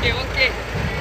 ok, ok.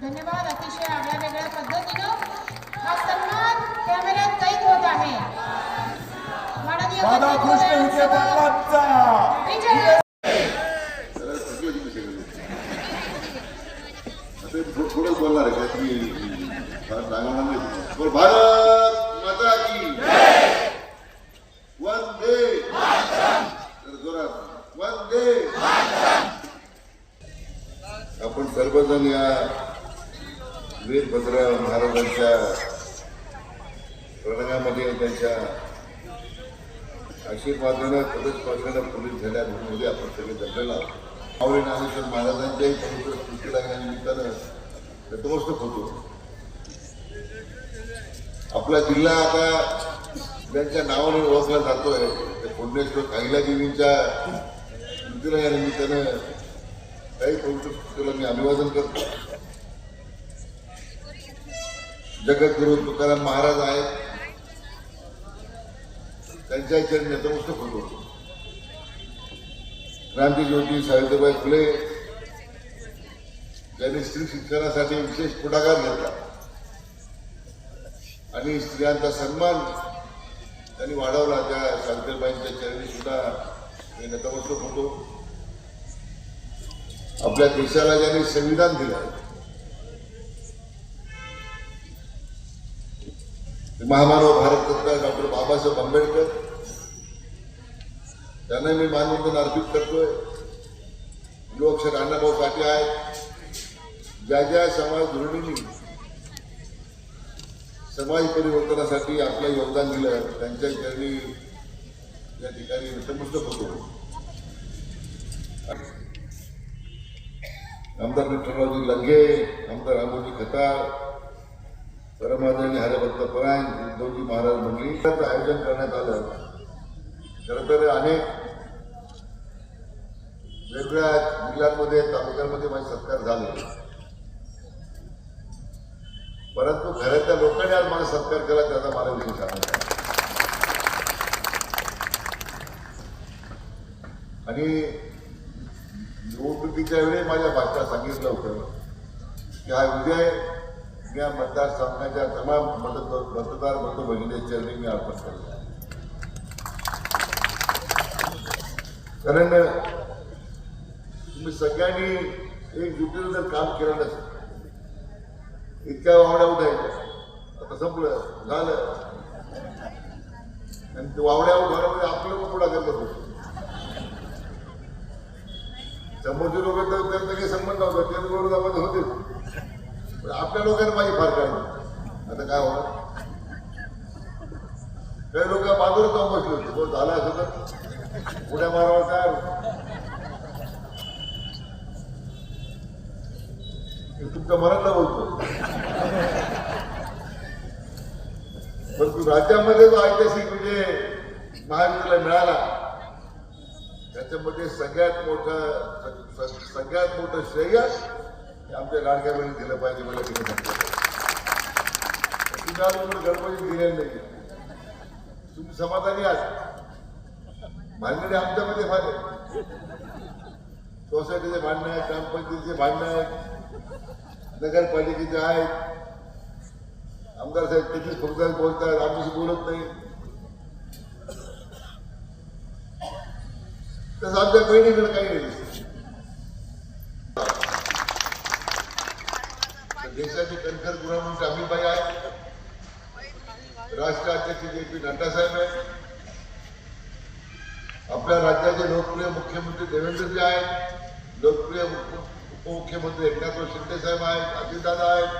धन्यवाद. अतिशय आगळ्या वेगळ्या पद्धतीनं हा सन्मान कॅमेऱ्यात कैद होत आहे. माननीय राधाकृष्ण विखे पाटलांचा विजय जरा थकले तुम्ही सगळे. आता थो- थोडंच बोलणार आहे का तुम्ही फार सांगणार नाही भारत माता की वंदे जोरात वंदे आपण सर्वजण या वीरभद्र महाराजांच्या प्रणगामध्ये त्यांच्या आशीर्वादानं पदस्पर्शाला पोलीस झाल्या मध्ये आपण सगळे जमलेला मावळे नागेश्वर महाराजांच्याही पवित्र स्मृती लागल्यानिमित्तानं नतमस्तक होतो. आपला जिल्हा आता ज्यांच्या नावाने ओळखला जातोय ते पुण्यश्वर काहिला देवींच्या स्मृतीला या निमित्तानं काही पवित्र स्मृतीला मी अभिवादन करतो. जगद्गुरु तुकाराम महाराज आहेत. त्यांच्या चरणी नतमस्तक होतो क्रांतीज्योती सावित्रीबाई फुले त्यांनी स्त्री शिक्षणासाठी विशेष पुढाकार घेतला. आणि स्त्रियांचा सन्मान त्यांनी वाढवला. त्या सावित्रीबाईंच्या चरणी सुद्धा मी नतमस्तक होतो आपल्या देशाला ज्यांनी संविधान दिलं महामानव भारतरत्न डॉक्टर बाबासाहेब आंबेडकर. त्यांना मी मानवंदन अर्पित करतोय. युवक्षर अण्णाभाऊ पाटील आहेत ज्या ज्या समाज धोरणींनी समाज परिवर्तनासाठी आपलं योगदान दिलं त्यांच्या चरणी या ठिकाणी नतमस्तक होतो. आमदार विठ्ठलरावजी लंगे आमदार रामोजी खताळ परमादरणी हरिभक्त परायण उद्धवजी महाराज मंडळी याचं आयोजन करण्यात आलं खरं तर अनेक वेगवेगळ्या जिल्ह्यांमध्ये तालुक्यांमध्ये माझे सत्कार झाले. परंतु घरातल्या लोकांनी आज मला सत्कार केला त्याचा मला विशेष आनंद आहे. आणि निवडणुकीच्या वेळी माझ्या भाषणात सांगितलं होतं की हा विजय या मतदारसंघाच्या तमाम मतद मतदार बंधू भगिनीच्या मी अर्पण करतो कारण तुम्ही सगळ्यांनी एकजुटीनं जर काम केलं नसेल इतक्या वावड्या उठायच्या आता संपलं झालं. आणि ते वावड्या उभारमध्ये आपलं पण पुढाकार करतो समोरचे लोक तर त्यांचा काही संबंध नव्हता ते बरोबर होते. पण आपल्या लोकांना माझी फार काय आता काय होणार? काही लोक बाजूला जाऊन बसले होते. तो झाला असं तर? उड्या मारावर काय तुमच्या मनातला बोलतो. परंतु राज्यामध्ये जो ऐतिहासिक विजय महायुतीला मिळाला त्याच्यामध्ये सगळ्यात मोठं सगळ्यात मोठं श्रेय आमच्या लाडक्या बहिणी दिलं पाहिजे मला तिने सांगितलं गणपती दिलेलं नाही तुम्ही समाधानी आहात. भांडणे आमच्यामध्ये फार आहे. सोसायटीचे भांडणं आहेत ग्रामपंचायतीचे भांडणं आहेत नगरपालिकेचे आहेत. आमदार साहेब कितीच फक्त बोलतात आमच्याशी बोलत नाही. तसं आमच्या बहिणीकडे काही नाही उपमुख्यमंत्री एकनाथराव शिंदे साहेब आहेत अजितदादा आहेत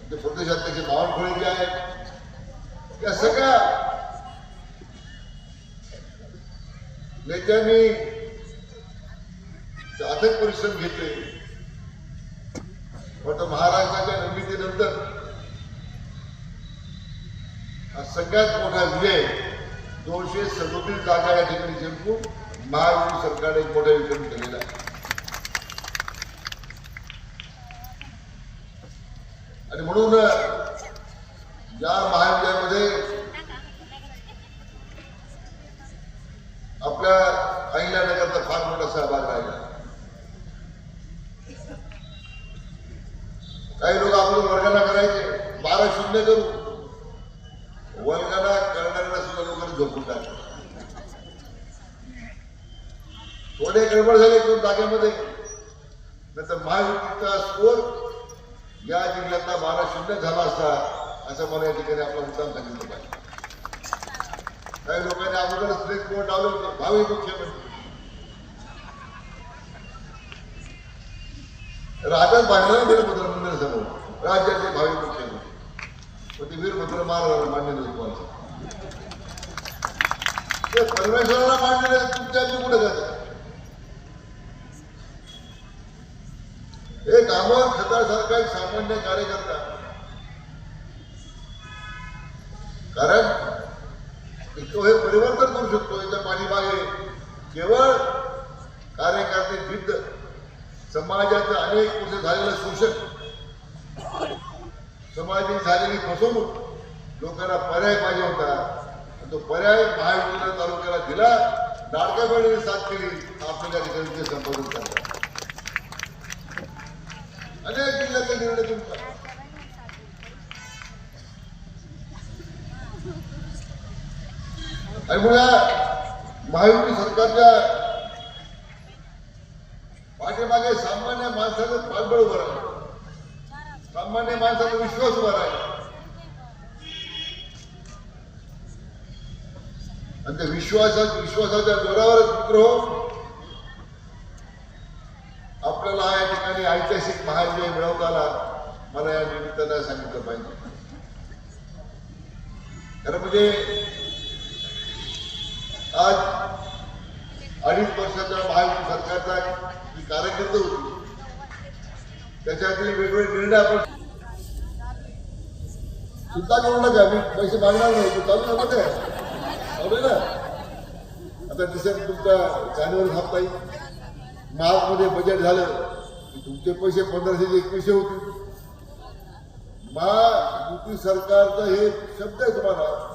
आमचे प्रदेश अध्यक्ष बावनकुळे जे आहेत या सगळ्या नेत्यांनी अथक परिश्रम घेतले पण महाराष्ट्राच्या निर्मितीनंतर हा सगळ्यात मोठा विजय दोनशे सदोतीस जागा या ठिकाणी जिंकून महायुती सरकारने मोठा विक्रम केलेला आणि म्हणून या महाविद्यालयामध्ये आपल्या अहिल्यानगरचा फार मोठा सहभाग राहिला. काही लोक आपण वर्गाला करायचे बारा शून्य करू. वर्गाना करणाऱ्यांना सुद्धा लोकांनी झोपून टाकलं. थोडे गडबड झाले दोन जागेमध्ये. नंतर महायुतीचा स्कोर या जिल्ह्यातला बारा शून्य झाला असता असं मला या ठिकाणी आपला मुद्दाम सांगितलं पाहिजे. काही लोकांनी अगोदर स्ट्रेट बोर्ड लावले होते. भावी मुख्यमंत्री. राजाच बांधला गेलं समोर राज्याचे भावी मुख्यमंत्री. ते वीरभद्र महाराजांना मान्य नाही ते परमेश्वराला मान्य तुमच्या कुठे जातात? कामावर सामान्य कार्यकर्ता. कारण तो हे परिवर्तन करू शकतो याच्या पाठीमागे केवळ कार्यकर्ते जिद्द समाजाचं अनेक कुठे झालेलं शोषण समाजाची झालेली फसवणूक लोकांना पर्याय पाहिजे होता. तो पर्याय महावितरण तालुक्याला दिला लाडक्या साथ केली आपल्या ठिकाणी ते संपादन करतात. अनेक जिल्ह्यातले निर्णय तुमचा आणि मग महायुती सरकारच्या पाठीमागे सामान्य माणसाचं पाठबळ उभं राहिलं. सामान्य माणसाचा विश्वास उभा राहिला. आणि त्या विश्वासा विश्वासाच्या जोरावरच मित्र हो आपल्याला या ठिकाणी ऐतिहासिक महाविजय मिळवता आला मला या निमित्तानं सांगितलं पाहिजे. खरं म्हणजे आज अडीच वर्षाचा महायुती सरकारचा जी कार्यकर्ते होती त्याच्यातले वेगवेगळे निर्णय आपण चिंता करू नका. मी पैसे मागणार नाही. तू चालू नका चालू आहे ना? आता डिसेंबर तुमचा जानेवारी हप्ता येईल मार्चमध्ये बजेट झालं. तुमचे पैसे पंधराशे एकवीसशे होतील. मा युती सरकारचं हे शब्द आहे तुम्हाला.